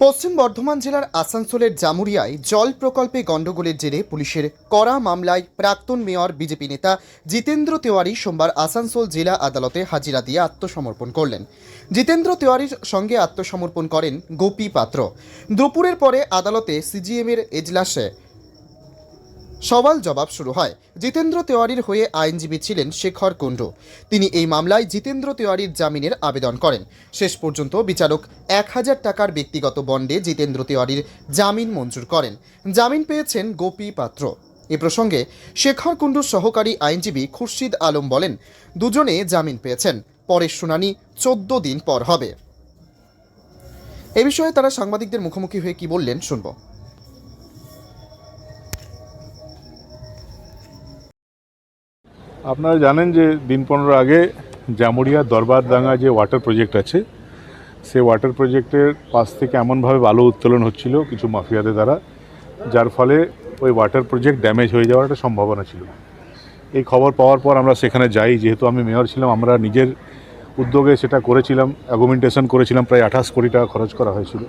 পশ্চিম বর্ধমান জেলার আসানসোলের জামুরিয়ায় জল প্রকল্পে গণ্ডগোলের জেরে পুলিশের কড়া মামলায় প্রাক্তন মেয়র বিজেপি নেতা জিতেন্দ্র তেওয়ারি সোমবার আসানসোল জেলা আদালতে হাজিরা দিয়ে আত্মসমর্পণ করলেন। জিতেন্দ্র তেওয়ারির সঙ্গে আত্মসমর্পণ করেন গোপী পাত্র। দুপুরের পরে আদালতে সিজিএমের এজলাসে সওয়াল জবাব শুরু হয়। জিতেন্দ্র তেওয়ারির হয়ে আইনজীবী ছিলেন শেখর কুণ্ডু। তিনি এই মামলায় জিতেন্দ্র তেওয়ারির জামিনের আবেদন করেন। শেষ পর্যন্ত বিচারক এক হাজার টাকার ব্যক্তিগত বন্ডে জিতেন্দ্র তেওয়ারির জামিন মঞ্জুর করেন। জামিন পেয়েছেন গোপী পাত্র। এ প্রসঙ্গে শেখর কুণ্ডুর সহকারী আইনজীবী খুরশিদ আলম বলেন, দুজনে জামিন পেয়েছেন পরের শুনানি চোদ্দ দিন পর হবে। এ বিষয়ে তারা সাংবাদিকদের মুখোমুখি হয়ে কি বললেন শুনব। আপনারা জানেন যে দিন পনেরো আগে জামুরিয়া দরবারডাঙ্গা যে ওয়াটার প্রজেক্ট আছে, সেই ওয়াটার প্রজেক্টের পাশ থেকে এমনভাবে বালু উত্তোলন হচ্ছিল কিছু মাফিয়াদের দ্বারা, যার ফলে ওই ওয়াটার প্রজেক্ট ড্যামেজ হয়ে যাওয়ার একটা সম্ভাবনা ছিল। এই খবর পাওয়ার পর আমরা সেখানে যাই, যেহেতু আমি মেয়র ছিলাম, আমরা নিজের উদ্যোগে সেটা করেছিলাম অ্যাগুমেন্টেশন করেছিলাম, প্রায় আঠাশ কোটি টাকা খরচ করা হয়েছিল।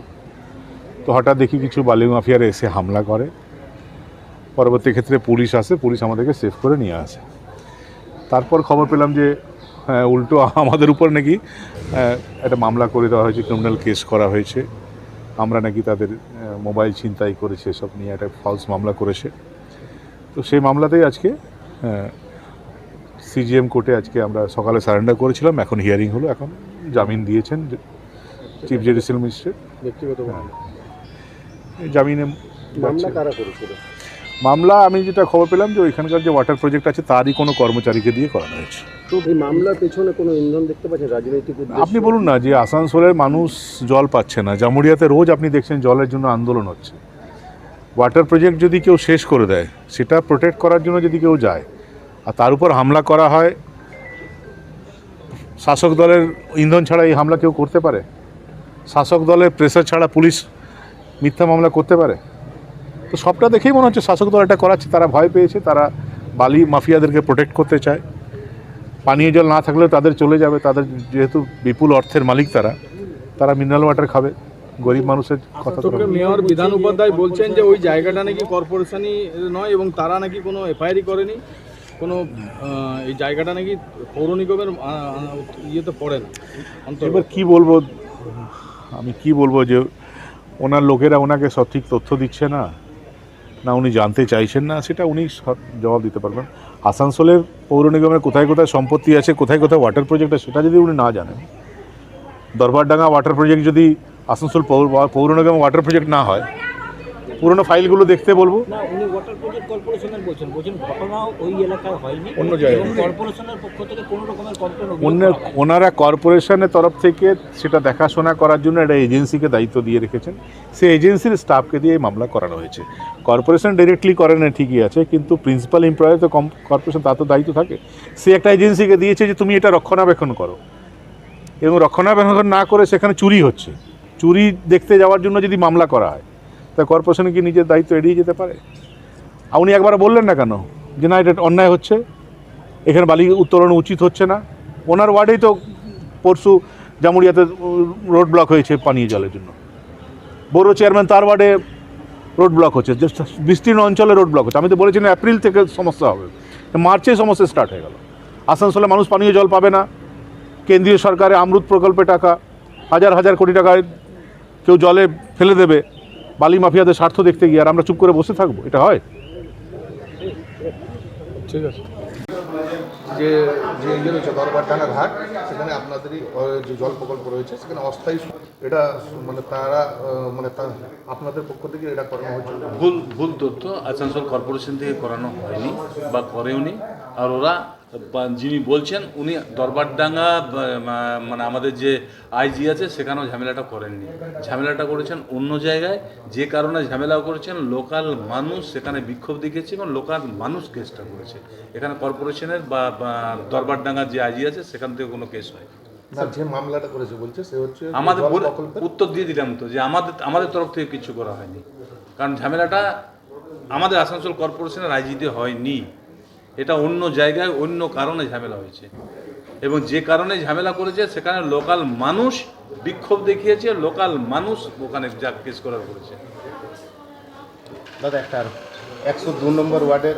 তো হঠাৎ দেখি কিছু বালি মাফিয়ারা এসে হামলা করে। পরবর্তী ক্ষেত্রে পুলিশ আসে, পুলিশ আমাদেরকে সেভ করে নিয়ে আসে। তারপর খবর পেলাম যে হ্যাঁ, উল্টো আমাদের উপর নাকি হ্যাঁ, একটা মামলা করে দেওয়া হয়েছে ক্রিমিনাল কেস করা হয়েছে। আমরা নাকি তাদের মোবাইল ছিনতাই করেছে সব নিয়ে একটা ফলস মামলা করেছে। তো সেই মামলাতেই আজকে সিজিএম কোর্টে আজকে আমরা সকালে সারেন্ডার করেছিলাম এখন হিয়ারিং হলো এখন জামিন দিয়েছেন চিফ জুডিশিয়াল ম্যাজিস্ট্রেট ব্যক্তিগত জামিনে মামলা কারা করেছিল? মামলা আমি যেটা খবর পেলাম যে ওইখানকার যে ওয়াটার প্রজেক্ট আছে তারই কোনো কর্মচারীকে দিয়ে করানো হয়েছে। তো এই মামলার পেছনে কোনো ইন্ধন দেখতে পাচ্ছেন রাজনৈতিক আপনি বলুন না যে আসানসোলের মানুষ জল পাচ্ছে না। জামুরিয়াতে রোজ আপনি দেখছেন জলের জন্য আন্দোলন হচ্ছে। ওয়াটার প্রজেক্ট যদি কেউ শেষ করে দেয় সেটা প্রোটেক্ট করার জন্য যদি কেউ যায় আর তার উপর হামলা করা হয় শাসক দলের ইন্ধন ছাড়া এই হামলা কেউ করতে পারে? শাসক দলের প্রেসার ছাড়া পুলিশ মিথ্যা মামলা করতে পারে? তো সবটা দেখেই মনে হচ্ছে শাসক দল এটা করাচ্ছে। তারা ভয় পেয়েছে তারা বালি মাফিয়াদেরকে প্রোটেক্ট করতে চায়। পানীয় জল না থাকলেও তাদের চলে যাবে তাদের যেহেতু বিপুল অর্থের মালিক তারা তারা মিনারেল ওয়াটার খাবে। গরিব মানুষের কথা তো মেয়র বিধান উপাধ্যায় বলছেন যে ওই জায়গাটা নাকি কর্পোরেশনই নয় এবং তারা নাকি কোনো এফআইআরই করেনি। কোনো এই জায়গাটা নাকি পৌর নিগমের ইয়েতে পড়ে না। এবার কী বলব আমি কি বলব যে ওনার লোকেরা ওনাকে সঠিক তথ্য দিচ্ছে না। না, উনি জানতে চাইছেন না, সেটা উনি জবাব দিতে পারবেন। আসানসোলের পৌর নিগমের কোথায় কোথায় সম্পত্তি আছে, কোথায় কোথায় ওয়াটার প্রজেক্ট আছে, সেটা যদি উনি না জানেন, দরবারডাঙ্গা ওয়াটার প্রজেক্ট যদি আসানসোল পৌর পৌর নিগমে ওয়াটার প্রজেক্ট না হয় পুরনো ফাইলগুলো দেখতে বলব। না উনি ওয়াটার প্রজেক্ট কর্পোরেশনের বলছেন। বলছেন ঘটনা ওই এলাকায় হয়নি। অন্য জায়গায়। কর্পোরেশনের পক্ষ থেকে কোনো রকমের কমপ্লেন অন্য ওনারা কর্পোরেশনের তরফ থেকে সেটা দেখাশোনা করার জন্য একটা এজেন্সিকে দায়িত্ব দিয়ে রেখেছেন। সেই এজেন্সির স্টাফকে দিয়ে এই মামলা করানো হয়েছে। কর্পোরেশন ডিরেক্টলি করে না ঠিকই আছে কিন্তু প্রিন্সিপাল এমপ্লয়ার তো কর্পোরেশন তার তো দায়িত্ব থাকে। সে একটা এজেন্সিকে দিয়েছে যে তুমি এটা রক্ষণাবেক্ষণ করো। এবং রক্ষণাবেক্ষণ না করে সেখানে চুরি হচ্ছে। চুরি দেখতে যাওয়ার জন্য যদি মামলা করা হয় তা কর্পোরেশন কি নিজের দায়িত্ব এড়িয়ে যেতে পারে? আর উনি একবার বললেন না কেন? যে না এটা অন্যায় হচ্ছে, এখানে বালি উত্তোলন উচিত হচ্ছে না। ওনার ওয়ার্ডেই তো পরশু জামুরিয়াতে রোড ব্লক হয়েছে পানীয় জলের জন্য। বড় চেয়ারম্যান তার ওয়ার্ডে রোড ব্লক হচ্ছে বিস্তীর্ণ অঞ্চলে রোড ব্লক হচ্ছে। আমি তো বলেছিলাম এপ্রিল থেকে সমস্যা হবে। মার্চে সমস্যা স্টার্ট হয়ে গেল। আসানসোলে মানুষ পানীয় জল পাবে না। কেন্দ্রীয় সরকারে আমরুত প্রকল্পে টাকা, হাজার হাজার কোটি টাকায় কেউ জলে ফেলে দেবে। বালি মাফিয়াদের স্বার্থ দেখতে গিয়ে আর আমরা চুপ করে বসে থাকব? এটা হয়? ঠিক আছে। যে যে ইয়ে রয়েছে দরবারডাঙ্গা ঘাট সেখানে আপনাদেরই যে জল প্রকল্প রয়েছে সেখানে অস্থায়ী এটা মানে তারা মানে আপনাদের পক্ষ থেকে এটা করানো হয়েছিল ভুল ভুল তথ্য আসানসোল কর্পোরেশন থেকে করানো হয়নি বা করেওনি। আর ওরা যিনি বলছেন উনি দরবারডাঙ্গা মানে আমাদের যে আইজি আছে সেখানেও ঝামেলাটা করেননি। ঝামেলাটা করেছেন অন্য জায়গায় যে কারণে ঝামেলা করেছেন লোকাল মানুষ সেখানে বিক্ষোভ দেখিয়েছে এবং লোকাল মানুষ কেসটা করেছে। এখানে কর্পোরেশনের বা দরবারডাঙ্গার যে আইজি আছে সেখান থেকে কোনো কেস হয় যে মামলাটা করেছে বলছে সে হচ্ছে আমাদের উত্তর দিয়ে দিলাম তো যে আমাদের আমাদের তরফ থেকে কিছু করা হয়নি। কারণ ঝামেলাটা আমাদের আসানসোল কর্পোরেশনের আইজিতে হয়নি। এটা অন্য জায়গায় অন্য কারণে ঝামেলা হয়েছে। এবং যে কারণে ঝামেলা করেছে, সেখানে লোকাল মানুষ বিক্ষোভ দেখিয়েছে, লোকাল মানুষ ওখানে যা কেস করার করেছে। দাদা, একটা আর একশো দু নম্বর ওয়ার্ডের